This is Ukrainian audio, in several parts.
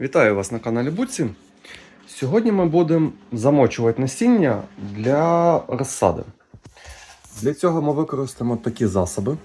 Вітаю вас на каналі Буці. Сьогодні ми будемо замочувати насіння для розсади. Для цього ми використаємо такі засоби: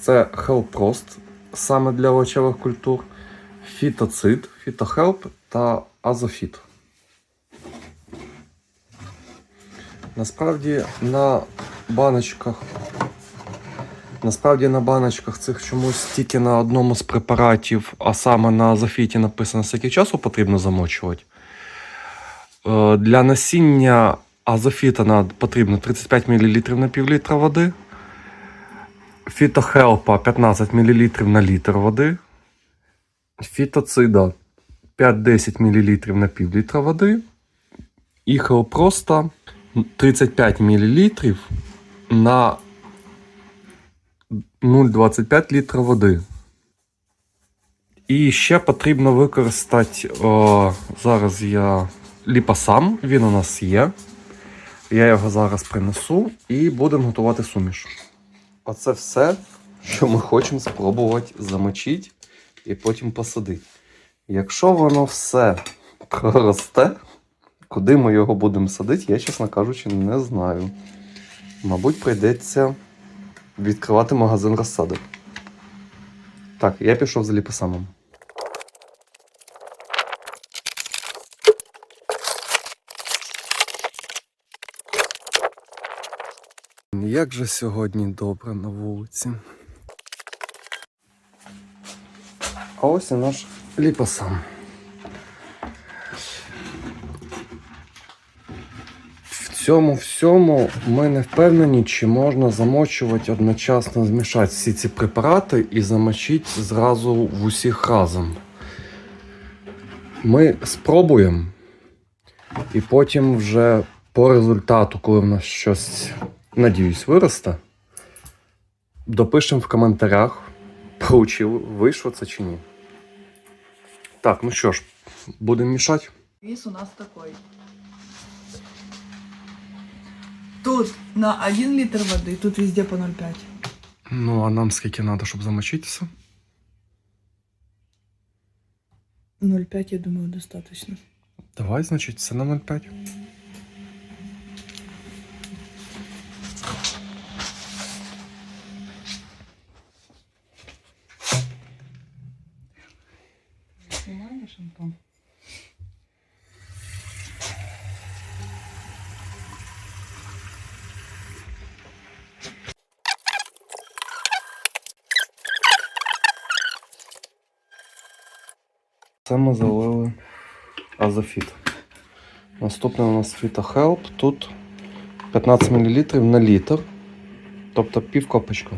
це Hellprost, саме для овочевих культур, фітоцид, фітохелп та азофіт. Насправді на баночках Насправді на баночках цих чомусь тільки на одному з препаратів, а саме на азофіті написано, скільки часу потрібно замочувати. Е, Для насіння азофіта потрібно 35 мл на пів літра води. Фітохелпа 15 мл на літр води. Фітоцида 5-10 мл на пів літра води. І хелпроста 35 мл на 0,25 літра води. І ще потрібно використати. О, зараз я ліпасам, він у нас є. Я його зараз принесу і будемо готувати суміш. Оце все, що ми хочемо спробувати замочити і потім посадити. Якщо воно все проросте, куди ми його будемо садити, я, чесно кажучи, не знаю. Мабуть, прийдеться відкривати магазин розсади. Так, я пішов за ліпосамом. Як же сьогодні добре на вулиці. А ось і наш ліпосам. Цьому всьому ми не впевнені, чи можна замочувати одночасно змішати всі ці препарати і замочити зразу в усіх разом. Ми спробуємо, і потім вже по результату, коли в нас щось, надіюсь, виросте, допишемо в коментарях, получив, вийшло це чи ні. Так, ну що ж, будемо мішати. Вес у нас такой. Тут на 1 литр воды, тут везде по 0,5. Ну, а нам скільки треба, щоб замочитися? 0,5, я думаю, достаточно. Давай, значить, це на 0,5. Снимаешь, Антон? Це ми залили азофіт. Наступне у нас фітохелп. Тут 15 мл на літр. Тобто пів копочка.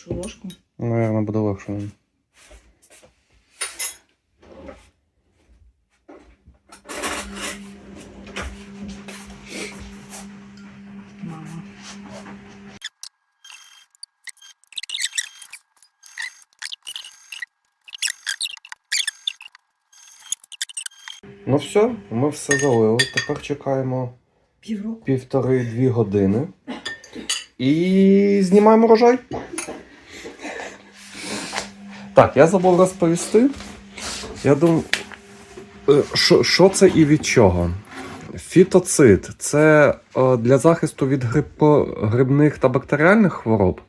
Большую ложку. Наверно, буде легше. Мама. Ну все, ми все залили. Тепер чекаємо півтори-дві години. І знімаємо рожай. Так, я забув розповісти. Я думаю, е, що, це і від чого? Фітоцид це е, для захисту від грибко, грибних та бактеріальних хвороб.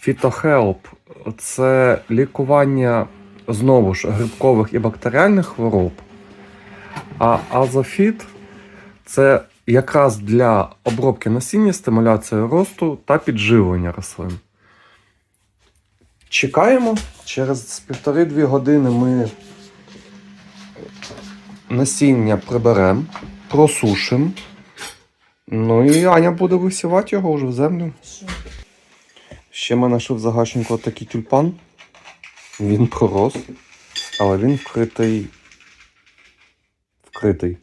Фітохелп це лікування знову ж грибкових і бактеріальних хвороб. А азофіт це якраз для обробки насіння, стимуляції росту та підживлення рослин. Чекаємо. Через півтори-дві години ми насіння приберемо, просушимо. Ну і Аня буде висівати його вже в землю. Ще в мене ще в загашнику такий тюльпан. Він пророс. але він вкритий. Вкритий.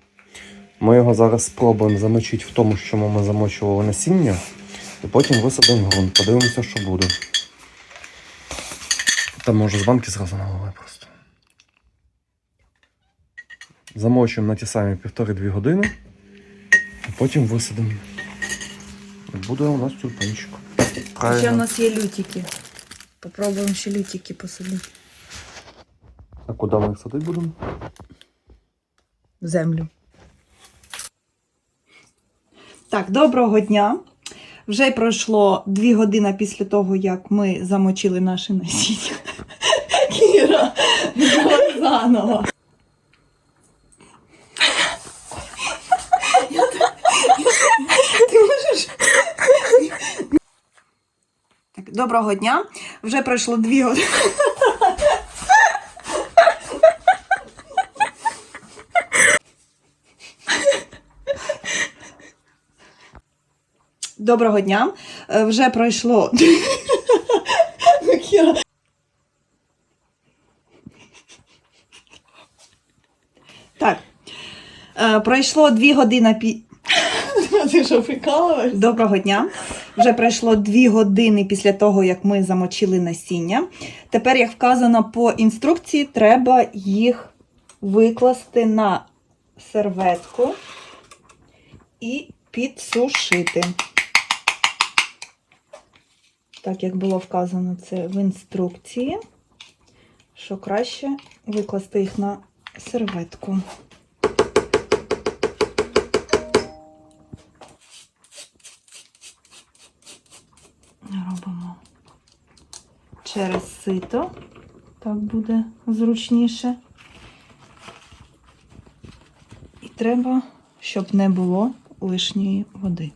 Ми його зараз спробуємо замочити в тому, що ми замочували насіння, і потім висадимо ґрунт. Подивимося, що буде. Там може з банки зразу наливай просто. Замочуємо на ті самі півтори-дві години, а потім висадимо. І буде у нас тюльпанчик. Ще у нас є лютики. Попробуємо ще лютики посадити. А куди ми їх садити будемо? В землю. Так, доброго дня. Вже пройшло дві години після того, як ми замочили наші насіння. Кіра, заново. Ти можеш? Так, доброго дня. Вже пройшло дві години. Доброго дня. Е, Вже пройшло. Так. Е, Пройшло дві години пі... Ти що прикалуєш? Доброго дня. Вже пройшло дві години після того, як ми замочили насіння. Тепер, як вказано по інструкції, треба їх викласти на серветку і підсушити. Так, як було вказано це в інструкції, що краще викласти їх на серветку. Робимо через сито. Так буде зручніше. І треба, щоб не було лишньої води.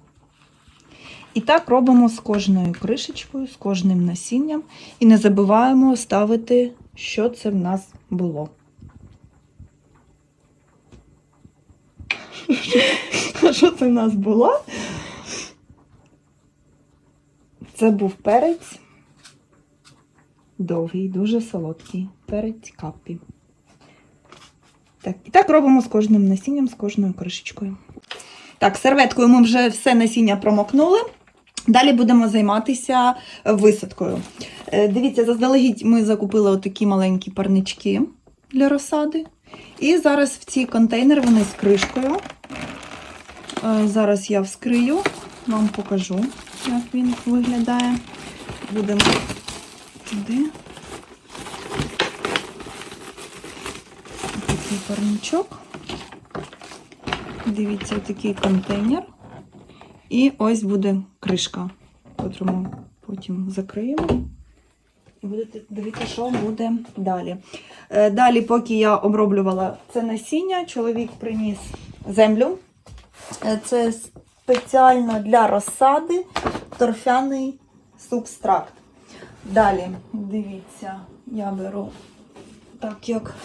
І так робимо з кожною кришечкою, з кожним насінням. І не забуваємо ставити, що це в нас було. Що це в нас було? Це був перець. Довгий, дуже солодкий. Перець капі. Так, і так робимо з кожним насінням, з кожною кришечкою. Так, серветкою ми вже все насіння промокнули. Далі будемо займатися висадкою. Е, Дивіться, заздалегідь ми закупили отакі маленькі парнички для розсади. І зараз в ці контейнери вони з кришкою. Е, Зараз я вскрию, вам покажу, як він виглядає. Будемо туди. Такий парничок. Дивіться, такий контейнер. І ось буде кришка, яку ми потім закриємо. І будете дивитися, що буде далі. Е, Далі, поки я оброблювала це насіння, чоловік приніс землю. Е, Це спеціально для розсади торфяний субстракт. Далі, дивіться, я беру так як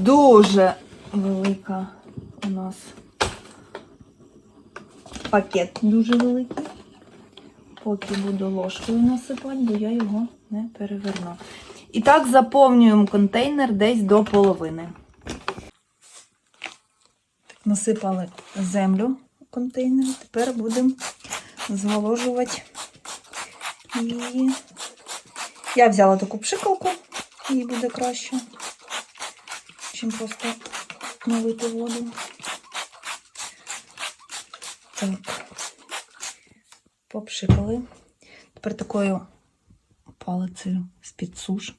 дуже велика у нас пакет дуже великий. Поки буду ложкою насипати, бо я його не переверну. І так заповнюємо контейнер десь до половини. Так, насипали землю у контейнер. Тепер будемо зволожувати її. Я взяла таку пшикалку, їй буде краще, чим просто налити воду. Так. Попшикали. Тепер такою палицею з-під суш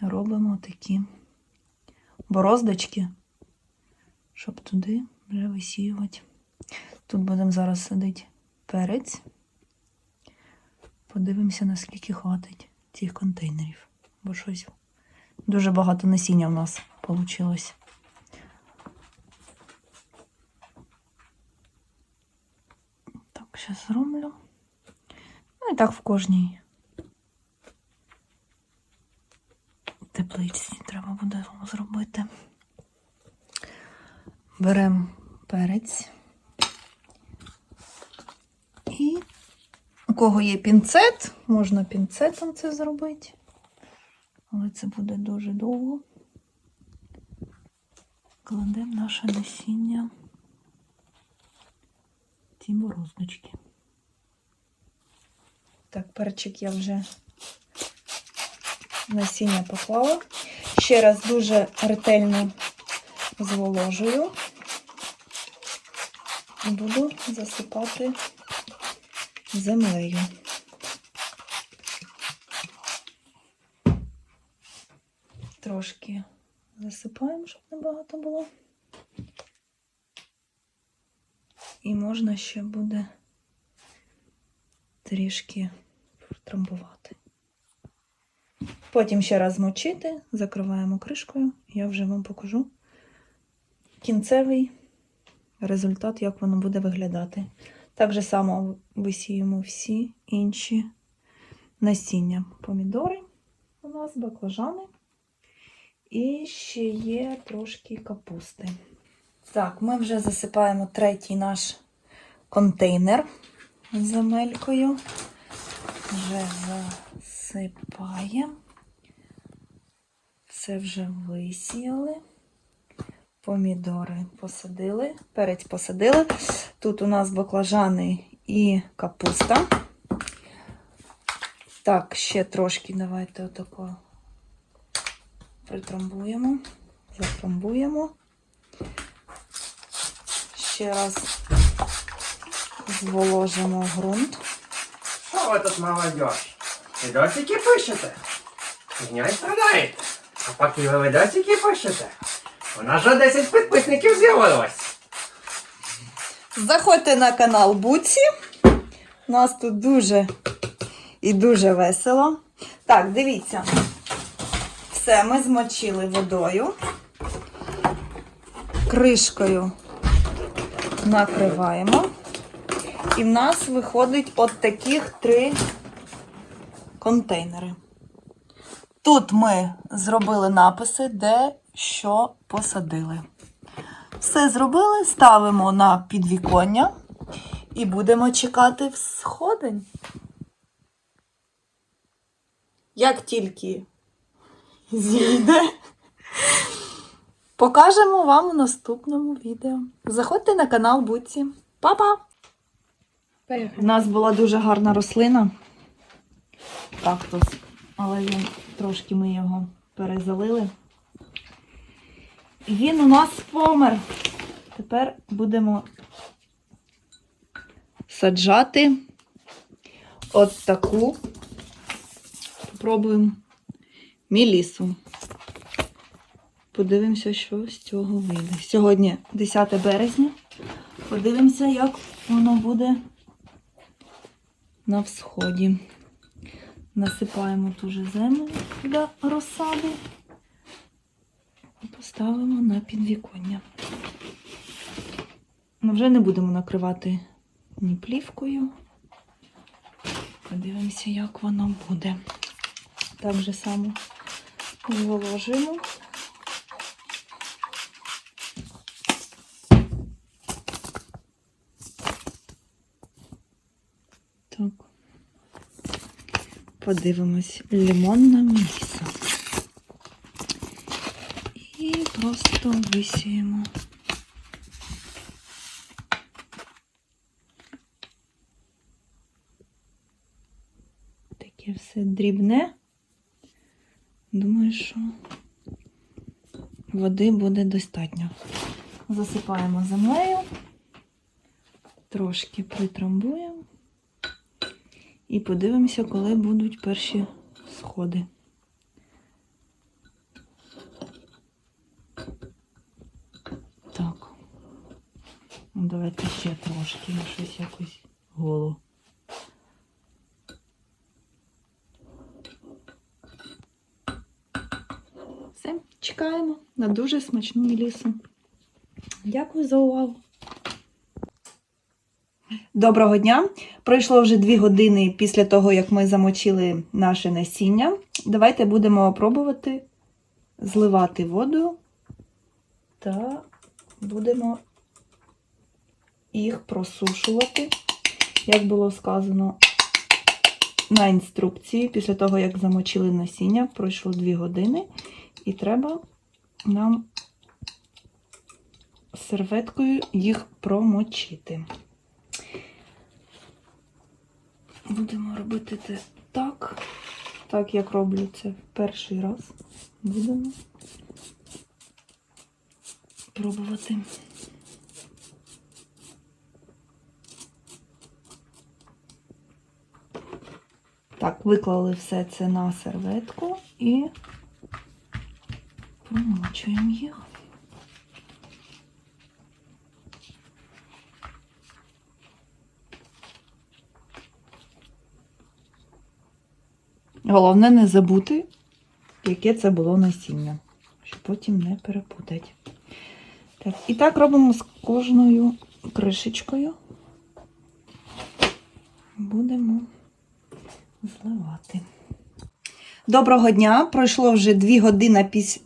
робимо такі бороздочки, щоб туди вже висіювати. Тут будемо зараз садити перець. Подивимося, наскільки хватить цих контейнерів. Бо щось дуже багато насіння в нас вийшло. Зараз зроблю. Ну і так в кожній тепличці треба буде зробити. Беремо перець. І у кого є пінцет, можна пінцетом це зробити. Але це буде дуже довго. Кладемо наше насіння ці бороздочки. Так, перчик я вже насіння поклала. Ще раз дуже ретельно зволожую і буду засипати землею. Трошки засипаємо, щоб не багато було. І можна ще буде трішки протрамбувати. Потім ще раз змочити, закриваємо кришкою, я вже вам покажу кінцевий результат, як воно буде виглядати. Так же само висіємо всі інші насіння. Помідори у нас, баклажани. І ще є трошки капусти. Так, ми вже засипаємо третій наш контейнер з земелькою. Вже засипаємо. Це вже висіяли. Помідори посадили, перець посадили. Тут у нас баклажани і капуста. Так, ще трошки давайте отако притрамбуємо, затрамбуємо. Ще раз зволожимо ґрунт. Що ви тут, молодежь? Відосики пишете? Й страдаєте. А поки ви відосики пишете, у нас вже 10 підписників з'явилось. Заходьте на канал Буці. У нас тут дуже і дуже весело. Так, дивіться. Все, ми змочили водою. Кришкою накриваємо. І в нас виходить от таких три контейнери. Тут ми зробили написи, де що посадили. Все зробили, ставимо на підвіконня і будемо чекати всходень. Як тільки зійде, покажемо вам у наступному відео. Заходьте на канал Буці. Па-па! У нас була дуже гарна рослина. Кактус. Але він трошки ми його перезалили. Він у нас помер. Тепер будемо саджати от таку. Попробуємо мілісу. Подивимося, що з цього вийде. Сьогодні 10 березня. Подивимося, як воно буде на всході. Насипаємо ту же землю для розсади і поставимо на підвіконня. Ми вже не будемо накривати ні плівкою. Подивимося, як воно буде. Так же само зволожимо. Так. Подивимось лимонна міса. І просто висіємо. Таке все дрібне. Думаю, що води буде достатньо. Засипаємо землею, трошки притрамбуємо і подивимося, коли будуть перші сходи. Так. Ну, давайте ще трошки, я щось якось голо. Все, чекаємо на дуже смачну мілісу. Дякую за увагу. Доброго дня! Пройшло вже дві години після того, як ми замочили наше насіння. Давайте будемо пробувати зливати воду та будемо їх просушувати, як було сказано на інструкції. Після того, як замочили насіння, пройшло 2 години, і треба нам серветкою їх промочити. Будемо робити це так, так як роблю це в перший раз. Будемо пробувати. Так, виклали все це на серветку і промочуємо їх. Головне не забути, яке це було насіння, щоб потім не перепутати. Так, і так робимо з кожною кришечкою. Будемо зливати. Доброго дня! Пройшло вже 2 години після.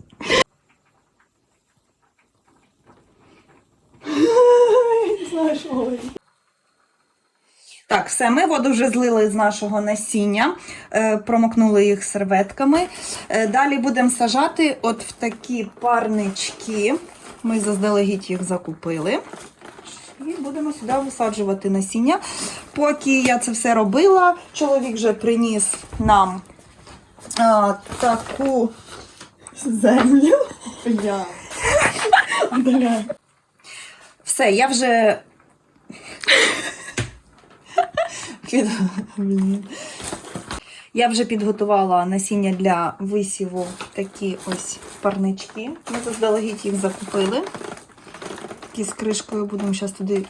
Так, все, ми воду вже злили з нашого насіння, е, промокнули їх серветками. Е, Далі будемо сажати от в такі парнички. Ми заздалегідь їх закупили. І будемо сюди висаджувати насіння. Поки я це все робила, чоловік вже приніс нам а, таку землю. Я. Все, я вже від. Я вже підготувала насіння для висіву такі ось парнички. Ми заздалегідь їх закупили. Такі з кришкою будемо зараз туди.